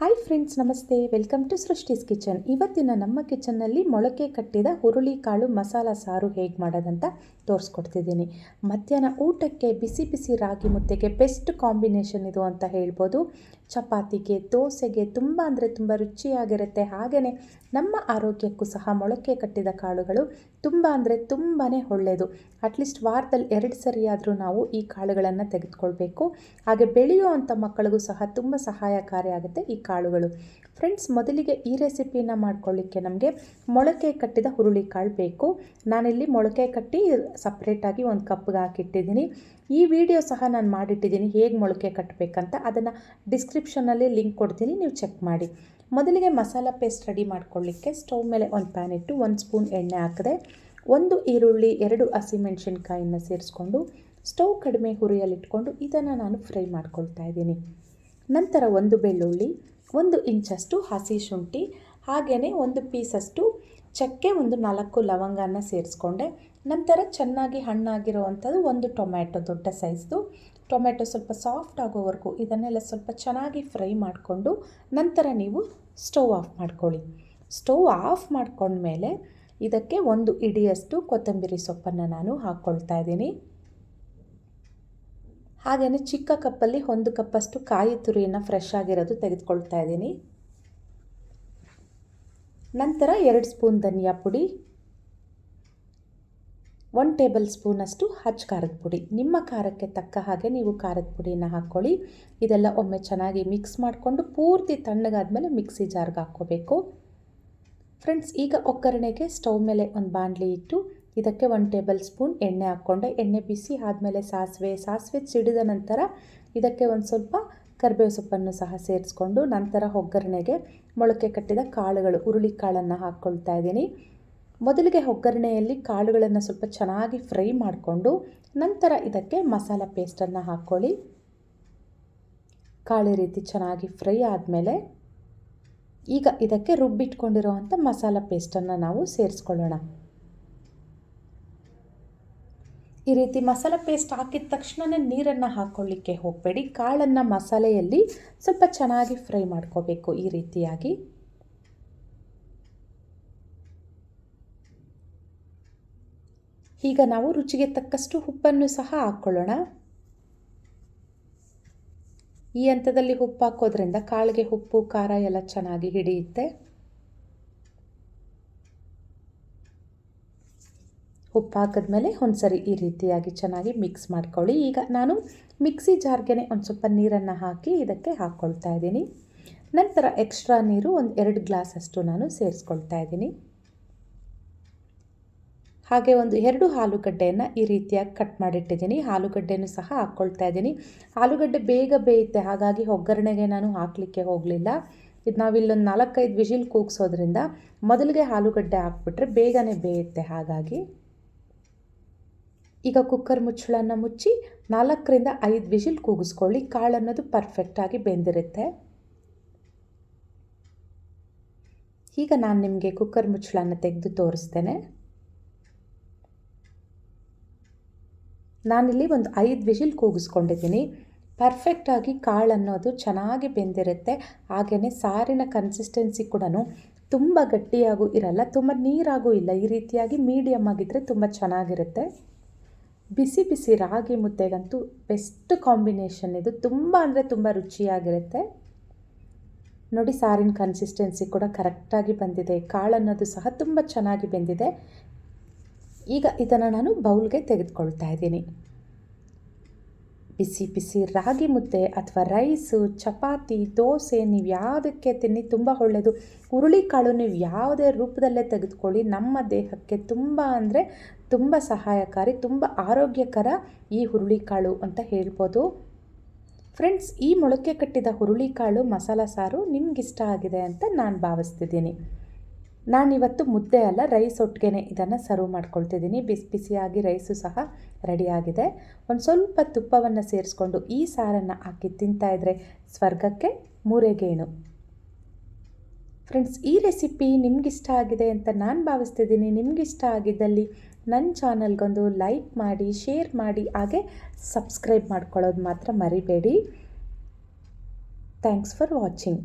Hi friends ನಮಸ್ತೆ. Welcome to Srishti's kitchen ಇವತ್ತಿನ ನಮ್ಮ ಕಿಚನ್ನಲ್ಲಿ ಮೊಳಕೆ ಕಟ್ಟಿದ ಹುರುಳಿ ಕಾಳು ಮಸಾಲ ಸಾರು ಹೇಗೆ ಮಾಡೋದಂತ ತೋರಿಸ್ಕೊಡ್ತಿದ್ದೀನಿ. ಮಧ್ಯಾಹ್ನ ಊಟಕ್ಕೆ ಬಿಸಿ ಬಿಸಿ ರಾಗಿ ಮುದ್ದೆಗೆ ಬೆಸ್ಟ್ ಕಾಂಬಿನೇಷನ್ ಇದು ಅಂತ ಹೇಳ್ಬೋದು. ಚಪಾತಿಗೆ, ದೋಸೆಗೆ ತುಂಬ ಅಂದರೆ ತುಂಬ ರುಚಿಯಾಗಿರುತ್ತೆ. ಹಾಗೆಯೇ ನಮ್ಮ ಆರೋಗ್ಯಕ್ಕೂ ಸಹ ಮೊಳಕೆ ಕಟ್ಟಿದ ಕಾಳುಗಳು ತುಂಬ ಅಂದರೆ ತುಂಬಾ ಒಳ್ಳೆಯದು. ಅಟ್ಲೀಸ್ಟ್ ವಾರದಲ್ಲಿ ಎರಡು ಸರಿಯಾದರೂ ನಾವು ಈ ಕಾಳುಗಳನ್ನು ತೆಗೆದುಕೊಳ್ಬೇಕು. ಹಾಗೆ ಬೆಳೆಯುವಂಥ ಮಕ್ಕಳಿಗೂ ಸಹ ತುಂಬ ಸಹಾಯಕಾರಿ ಆಗುತ್ತೆ ಈ ಕಾಳುಗಳು. ಫ್ರೆಂಡ್ಸ್ ಮೊದಲಿಗೆ ಈ ರೆಸಿಪಿನ ಮಾಡ್ಕೊಳ್ಳಿಕ್ಕೆ ನಮಗೆ ಮೊಳಕೆ ಕಟ್ಟಿದ ಹುರುಳಿ ಕಾಳು ಬೇಕು. ನಾನಿಲ್ಲಿ ಮೊಳಕೆ ಕಟ್ಟಿ ಸಪ್ರೇಟಾಗಿ ಒಂದು ಕಪ್ಗೆ ಹಾಕಿಟ್ಟಿದ್ದೀನಿ. ಈ ವಿಡಿಯೋ ಸಹ ನಾನು ಮಾಡಿಟ್ಟಿದ್ದೀನಿ ಹೇಗೆ ಮೊಳಕೆ ಕಟ್ಟಬೇಕಂತ ಅದನ್ನು ಡಿಸ್ಕ್ರಿಪ್ಷನಲ್ಲಿ ಲಿಂಕ್ ಕೊಡ್ತೀನಿ, ನೀವು ಚೆಕ್ ಮಾಡಿ. ಮೊದಲಿಗೆ ಮಸಾಲ ಪೇಸ್ಟ್ ರೆಡಿ ಮಾಡ್ಕೊಳ್ಳಿಕ್ಕೆ ಸ್ಟವ್ ಮೇಲೆ ಒಂದು ಪ್ಯಾನ್ ಇಟ್ಟು ಒಂದು ಸ್ಪೂನ್ ಎಣ್ಣೆ ಹಾಕಿದೆ, ಒಂದು ಈರುಳ್ಳಿ, ಎರಡು ಹಸಿಮೆಣಸಿನ್ಕಾಯಿನ ಸೇರಿಸ್ಕೊಂಡು ಸ್ಟವ್ ಕಡಿಮೆ ಹುರಿಯಲ್ಲಿಟ್ಕೊಂಡು ಇದನ್ನು ನಾನು ಫ್ರೈ ಮಾಡ್ಕೊಳ್ತಾ ಇದ್ದೀನಿ. ನಂತರ ಒಂದು ಬೆಳ್ಳುಳ್ಳಿ, ಒಂದು ಇಂಚಷ್ಟು ಹಸಿ ಶುಂಠಿ ಹಾಗೆಯೇ ಒಂದು ಪೀಸಷ್ಟು ಚಕ್ಕೆ ಒಂದು ನಾಲ್ಕು ಲವಂಗನ ಸೇರಿಸ್ಕೊಂಡೆ. ನಂತರ ಚೆನ್ನಾಗಿ ಹಣ್ಣಾಗಿರುವಂಥದ್ದು ಒಂದು ಟೊಮ್ಯಾಟೊ ದೊಡ್ಡ ಸೈಜ್ದು. ಟೊಮ್ಯಾಟೊ ಸ್ವಲ್ಪ ಸಾಫ್ಟ್ ಆಗೋವರೆಗೂ ಇದನ್ನೆಲ್ಲ ಸ್ವಲ್ಪ ಚೆನ್ನಾಗಿ ಫ್ರೈ ಮಾಡಿಕೊಂಡು ನಂತರ ನೀವು ಸ್ಟವ್ ಆಫ್ ಮಾಡ್ಕೊಳ್ಳಿ. ಸ್ಟವ್ ಆಫ್ ಮಾಡಿಕೊಂಡ್ಮೇಲೆ ಇದಕ್ಕೆ ಒಂದು ಇಡಿಯಷ್ಟು ಕೊತ್ತಂಬರಿ ಸೊಪ್ಪನ್ನು ನಾನು ಹಾಕ್ಕೊಳ್ತಾ ಇದ್ದೀನಿ. ಹಾಗೆಯೇ ಚಿಕ್ಕ ಕಪ್ಪಲ್ಲಿ ಒಂದು ಕಪ್ಪಷ್ಟು ಕಾಯಿ ತುರಿಯನ್ನು ಫ್ರೆಶ್ ಆಗಿರೋದು ತೆಗೆದುಕೊಳ್ತಾ ಇದ್ದೀನಿ. ನಂತರ ಎರಡು ಸ್ಪೂನ್ ಧನಿಯಾ ಪುಡಿ ಒನ್ ಟೇಬಲ್ ಸ್ಪೂನಷ್ಟು ಹಚ್ಚ ಖಾರದ ಪುಡಿ. ನಿಮ್ಮ ಖಾರಕ್ಕೆ ತಕ್ಕ ಹಾಗೆ ನೀವು ಖಾರದ ಪುಡಿನ ಹಾಕ್ಕೊಳ್ಳಿ. ಇದೆಲ್ಲ ಒಮ್ಮೆ ಚೆನ್ನಾಗಿ ಮಿಕ್ಸ್ ಮಾಡಿಕೊಂಡು ಪೂರ್ತಿ ತಣ್ಣಗಾದ್ಮೇಲೆ ಮಿಕ್ಸಿ ಜಾರ್ಗೆ ಹಾಕ್ಕೋಬೇಕು. ಫ್ರೆಂಡ್ಸ್ ಈಗ ಒಗ್ಗರಣೆಗೆ ಸ್ಟವ್ ಮೇಲೆ ಒಂದು ಬಾಣಲಿ ಇಟ್ಟು ಇದಕ್ಕೆ ಒನ್ ಟೇಬಲ್ ಸ್ಪೂನ್ ಎಣ್ಣೆ ಹಾಕ್ಕೊಂಡೆ. ಎಣ್ಣೆ ಬಿಸಿ ಆದಮೇಲೆ ಸಾಸಿವೆ ಸಾಸಿವೆ ಸಿಡಿದ ನಂತರ ಇದಕ್ಕೆ ಒಂದು ಸ್ವಲ್ಪ ಕರಿಬೇವು ಸೊಪ್ಪನ್ನು ಸಹ ಸೇರಿಸ್ಕೊಂಡು ನಂತರ ಒಗ್ಗರಣೆಗೆ ಮೊಳಕೆ ಕಟ್ಟಿದ ಕಾಳುಗಳು, ಹುರುಳಿ ಕಾಳನ್ನು ಹಾಕ್ಕೊಳ್ತಾ ಇದ್ದೀನಿ. ಮೊದಲಿಗೆ ಒಗ್ಗರಣೆಯಲ್ಲಿ ಕಾಳುಗಳನ್ನು ಸ್ವಲ್ಪ ಚೆನ್ನಾಗಿ ಫ್ರೈ ಮಾಡಿಕೊಂಡು ನಂತರ ಇದಕ್ಕೆ ಮಸಾಲ ಪೇಸ್ಟನ್ನು ಹಾಕ್ಕೊಳ್ಳಿ. ಕಾಳು ರೀತಿ ಚೆನ್ನಾಗಿ ಫ್ರೈ ಆದಮೇಲೆ ಈಗ ಇದಕ್ಕೆ ರುಬ್ಬಿಟ್ಕೊಂಡಿರುವಂಥ ಮಸಾಲ ಪೇಸ್ಟನ್ನು ನಾವು ಸೇರಿಸ್ಕೊಳ್ಳೋಣ. ಈ ರೀತಿ ಮಸಾಲೆ ಪೇಸ್ಟ್ ಹಾಕಿದ ತಕ್ಷಣವೇ ನೀರನ್ನು ಹಾಕ್ಕೊಳ್ಳಿಕ್ಕೆ ಹೋಗಬೇಡಿ. ಕಾಳನ್ನು ಮಸಾಲೆಯಲ್ಲಿ ಸ್ವಲ್ಪ ಚೆನ್ನಾಗಿ ಫ್ರೈ ಮಾಡ್ಕೋಬೇಕು ಈ ರೀತಿಯಾಗಿ. ಈಗ ನಾವು ರುಚಿಗೆ ತಕ್ಕಷ್ಟು ಉಪ್ಪನ್ನು ಸಹ ಹಾಕ್ಕೊಳ್ಳೋಣ ಈ ಹಂತದಲ್ಲಿ ಉಪ್ಪು ಹಾಕೋದ್ರಿಂದ ಕಾಳಿಗೆ ಉಪ್ಪು, ಖಾರ ಎಲ್ಲ ಚೆನ್ನಾಗಿ ಹಿಡಿಯುತ್ತೆ. ಉಪ್ಪು ಹಾಕಿದ್ಮೇಲೆ ಒಂದು ಸರಿ ಈ ರೀತಿಯಾಗಿ ಚೆನ್ನಾಗಿ ಮಿಕ್ಸ್ ಮಾಡ್ಕೊಳ್ಳಿ. ಈಗ ನಾನು ಮಿಕ್ಸಿ ಜಾರ್ಗೆ ಒಂದು ಸ್ವಲ್ಪ ನೀರನ್ನು ಹಾಕಿ ಇದಕ್ಕೆ ಹಾಕ್ಕೊಳ್ತಾ ಇದ್ದೀನಿ. ನಂತರ ಎಕ್ಸ್ಟ್ರಾ ನೀರು ಒಂದು ಎರಡು ಗ್ಲಾಸಷ್ಟು ನಾನು ಸೇರಿಸ್ಕೊಳ್ತಾ ಇದ್ದೀನಿ. ಹಾಗೆ ಒಂದು ಎರಡು ಆಲೂಗಡ್ಡೆಯನ್ನು ಈ ರೀತಿಯಾಗಿ ಕಟ್ ಮಾಡಿಟ್ಟಿದ್ದೀನಿ. ಆಲೂಗಡ್ಡೆನೂ ಸಹ ಹಾಕ್ಕೊಳ್ತಾ ಇದ್ದೀನಿ. ಆಲೂಗಡ್ಡೆ ಬೇಗ ಬೇಯುತ್ತೆ, ಹಾಗಾಗಿ ಒಗ್ಗರಣೆಗೆ ನಾನು ಹಾಕಲಿಕ್ಕೆ ಹೋಗಲಿಲ್ಲ. ಇದು ನಾವಿಲ್ಲೊಂದು ನಾಲ್ಕೈದು ವಿಷಿಲ್ ಕೂಗಿಸೋದ್ರಿಂದ ಮೊದಲಿಗೆ ಆಲೂಗಡ್ಡೆ ಹಾಕ್ಬಿಟ್ರೆ ಬೇಗನೆ ಬೇಯುತ್ತೆ, ಹಾಗಾಗಿ. ಈಗ ಕುಕ್ಕರ್ ಮುಚ್ಚಳನ್ನು ಮುಚ್ಚಿ ನಾಲ್ಕರಿಂದ ಐದು ವಿಜಿಲ್ ಕೂಗಿಸ್ಕೊಳ್ಳಿ. ಕಾಳು ಅನ್ನೋದು ಪರ್ಫೆಕ್ಟಾಗಿ ಬೆಂದಿರುತ್ತೆ. ಈಗ ನಾನು ನಿಮಗೆ ಕುಕ್ಕರ್ ಮುಚ್ಚಳನ್ನು ತೆಗೆದು ತೋರಿಸ್ತೇನೆ. ನಾನಿಲ್ಲಿ ಒಂದು ಐದು ವಿಜಿಲ್ ಕೂಗಿಸ್ಕೊಂಡಿದ್ದೀನಿ. ಪರ್ಫೆಕ್ಟಾಗಿ ಕಾಳು ಅನ್ನೋದು ಚೆನ್ನಾಗಿ ಬೆಂದಿರುತ್ತೆ. ಹಾಗೆಯೇ ಸಾರಿನ ಕನ್ಸಿಸ್ಟೆನ್ಸಿ ಕೂಡ ತುಂಬ ಗಟ್ಟಿಯಾಗೂ ಇರಲ್ಲ, ತುಂಬ ನೀರಾಗೂ ಇಲ್ಲ. ಈ ರೀತಿಯಾಗಿ ಮೀಡಿಯಮ್ ಆಗಿದ್ದರೆ ತುಂಬ ಚೆನ್ನಾಗಿರುತ್ತೆ. ಬಿಸಿ ಬಿಸಿ ರಾಗಿ ಮುದ್ದೆಗಂತೂ ಬೆಸ್ಟ್ ಕಾಂಬಿನೇಷನ್ ಇದು. ತುಂಬ ಅಂದರೆ ತುಂಬ ರುಚಿಯಾಗಿರುತ್ತೆ. ನೋಡಿ ಸಾರಿನ ಕನ್ಸಿಸ್ಟೆನ್ಸಿ ಕೂಡ ಕರೆಕ್ಟಾಗಿ ಬಂದಿದೆ. ಕಾಳನ್ನೋದು ಸಹ ತುಂಬ ಚೆನ್ನಾಗಿ ಬೆಂದಿದೆ. ಈಗ ಇದನ್ನು ನಾನು ಬೌಲ್ಗೆ ತೆಗೆದುಕೊಳ್ತಾ ಇದ್ದೀನಿ. ಬಿಸಿ ಬಿಸಿ ರಾಗಿ ಮುದ್ದೆ ಅಥವಾ ರೈಸು, ಚಪಾತಿ, ದೋಸೆ ನೀವು ಯಾವುದಕ್ಕೆ ತಿನ್ನಿ ತುಂಬ ಒಳ್ಳೆಯದು ಹುರುಳಿಕಾಳು ನೀವು ಯಾವುದೇ ರೂಪದಲ್ಲೇ ತೆಗೆದುಕೊಳ್ಳಿ. ನಮ್ಮ ದೇಹಕ್ಕೆ ತುಂಬ ಅಂದರೆ ತುಂಬ ಸಹಾಯಕಾರಿ, ತುಂಬ ಆರೋಗ್ಯಕರ ಈ ಹುರುಳಿಕಾಳು ಅಂತ ಹೇಳ್ಬೋದು. ಫ್ರೆಂಡ್ಸ್, ಈ ಮೊಳಕೆ ಕಟ್ಟಿದ ಹುರುಳಿಕಾಳು ಮಸಾಲ ಸಾರು ನಿಮ್ಗಿಷ್ಟ ಆಗಿದೆ ಅಂತ ನಾನು ಭಾವಿಸ್ತಿದ್ದೀನಿ. ನಾನಿವತ್ತು ಮುದ್ದೆ ಅಲ್ಲ, ರೈಸ್ ಒಟ್ಟಿಗೆ ಇದನ್ನು ಸರ್ವ್ ಮಾಡ್ಕೊಳ್ತಿದ್ದೀನಿ. ಬಿಸಿ ಬಿಸಿಯಾಗಿ ರೈಸು ಸಹ ರೆಡಿಯಾಗಿದೆ ಒಂದು ಸ್ವಲ್ಪ ತುಪ್ಪವನ್ನು ಸೇರಿಸ್ಕೊಂಡು ಈ ಸಾರನ್ನು ಹಾಕಿ ತಿಂತಾಯಿದ್ರೆ ಸ್ವರ್ಗಕ್ಕೆ ಮೂರೆಗೇಣು ಫ್ರೆಂಡ್ಸ್ ಈ ರೆಸಿಪಿ ನಿಮಗಿಷ್ಟ ಆಗಿದೆ ಅಂತ ನಾನು ಭಾವಿಸ್ತಿದ್ದೀನಿ. ನಿಮಗಿಷ್ಟ ಆಗಿದ್ದಲ್ಲಿ ನನ್ನ ಚಾನಲ್ಗೊಂದು ಲೈಕ್ ಮಾಡಿ ಶೇರ್ ಮಾಡಿ, ಹಾಗೆ ಸಬ್ಸ್ಕ್ರೈಬ್ ಮಾಡ್ಕೊಳ್ಳೋದು ಮಾತ್ರ ಮರಿಬೇಡಿ. Thanks for watching